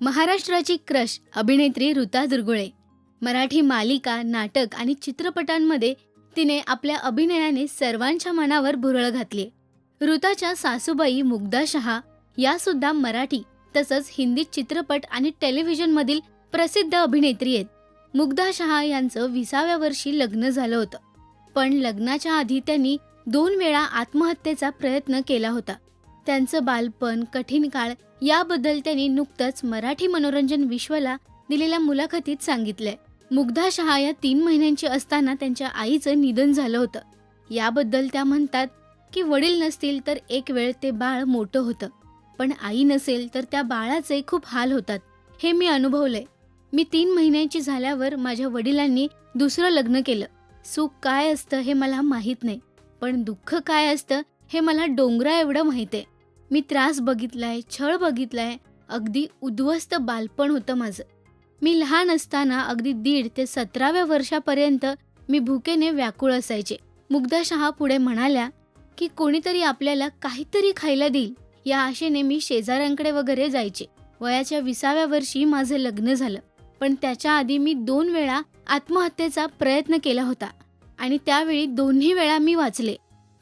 महाराष्ट्राची क्रश अभिनेत्री ऋता दुर्गुळे. मराठी मालिका नाटक आणि चित्रपटांमध्ये तिने आपल्या अभिनयाने सर्वांच्या मनावर भुरळ घातली. ऋताच्या सासूबाई मुग्धा शहा या सुद्धा मराठी तसंच हिंदी चित्रपट आणि टेलिव्हिजनमधील प्रसिद्ध अभिनेत्री आहेत. मुग्धा शहा यांचं विसाव्या वर्षी लग्न झालं होतं. पण लग्नाच्या आधी त्यांनी दोन वेळा आत्महत्येचा प्रयत्न केला होता. त्यांचं बालपण कठीण काळ याबद्दल त्यांनी नुकतंच मराठी मनोरंजन विश्वाला दिलेल्या मुलाखतीत सांगितलंय. मुग्धा शहा या तीन महिन्यांची असताना त्यांच्या आईचं निधन झालं होतं. याबद्दल त्या म्हणतात की वडील नसतील तर एक वेळ ते बाळ मोठं होतं. पण आई नसेल तर त्या बाळाचे खूप हाल होतात हे मी अनुभवलंय. मी तीन महिन्यांची झाल्यावर माझ्या वडिलांनी दुसरं लग्न केलं. सुख काय असतं हे मला माहीत नाही पण दुःख काय असतं हे मला डोंगरा एवढं माहीत आहे. मी त्रास बघितलाय छळ बघितलाय अगदी उद्ध्वस्त बालपण होतं माझं. मी लहान असताना अगदी दीड ते सतराव्या वर्षापर्यंत मी भुकेने व्याकुळ असायचे. मुग्धा शहा पुढे म्हणाल्या की कोणीतरी आपल्याला काहीतरी खायला देईल. या आशेने मी शेजाऱ्यांकडे वगैरे जायचे. वयाच्या विसाव्या वर्षी माझं लग्न झालं. पण त्याच्या आधी मी दोन वेळा आत्महत्येचा प्रयत्न केला होता आणि त्यावेळी दोन्ही वेळा मी वाचले.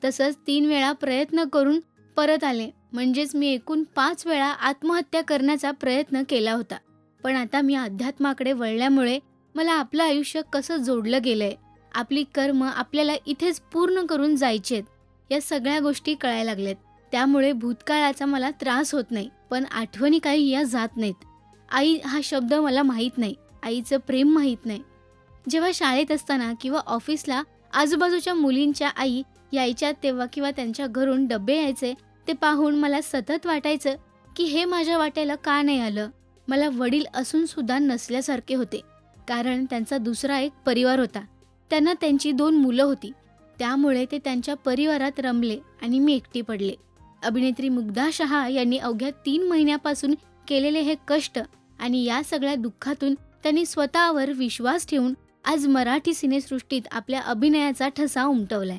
तसंच तीन वेळा प्रयत्न करून परत आले. म्हणजेच मी एकूण पाच वेळा आत्महत्या करण्याचा प्रयत्न केला होता. पण आता मी अध्यात्माकडे वळल्यामुळे मला आपलं आयुष्य कसं जोडलं गेलंय आपली कर्म आपल्याला इथेच पूर्ण करून जायचेत या सगळ्या गोष्टी कळायला लागल्यात. त्यामुळे भूतकाळाचा मला त्रास होत नाही पण आठवणी काही या जात नाहीत. आई हा शब्द मला माहीत नाही आईचं प्रेम माहीत नाही. जेव्हा शाळेत असताना किंवा ऑफिसला आजूबाजूच्या मुलींच्या आई यायच्या तेव्हा किंवा त्यांच्या घरून डबे यायचे ते पाहून मला सतत वाटायचं की हे माझ्या वाट्याला का नाही आलं? मला वडील असून सुद्धा नसल्यासारखे होते. कारण त्यांचा दुसरा एक परिवार होता. त्यांना त्यांची दोन मुलं होती. त्यामुळे ते त्यांच्या परिवारात रमले आणि मी एकटी पडले. अभिनेत्री मुग्धा शहा यांनी अवघ्या तीन महिन्यापासून केलेले हे कष्ट आणि या सगळ्या दुःखातून त्यांनी स्वतःवर विश्वास ठेवून आज मराठी सिनेसृष्टीत आपल्या अभिनयाचा ठसा उमटवलाय.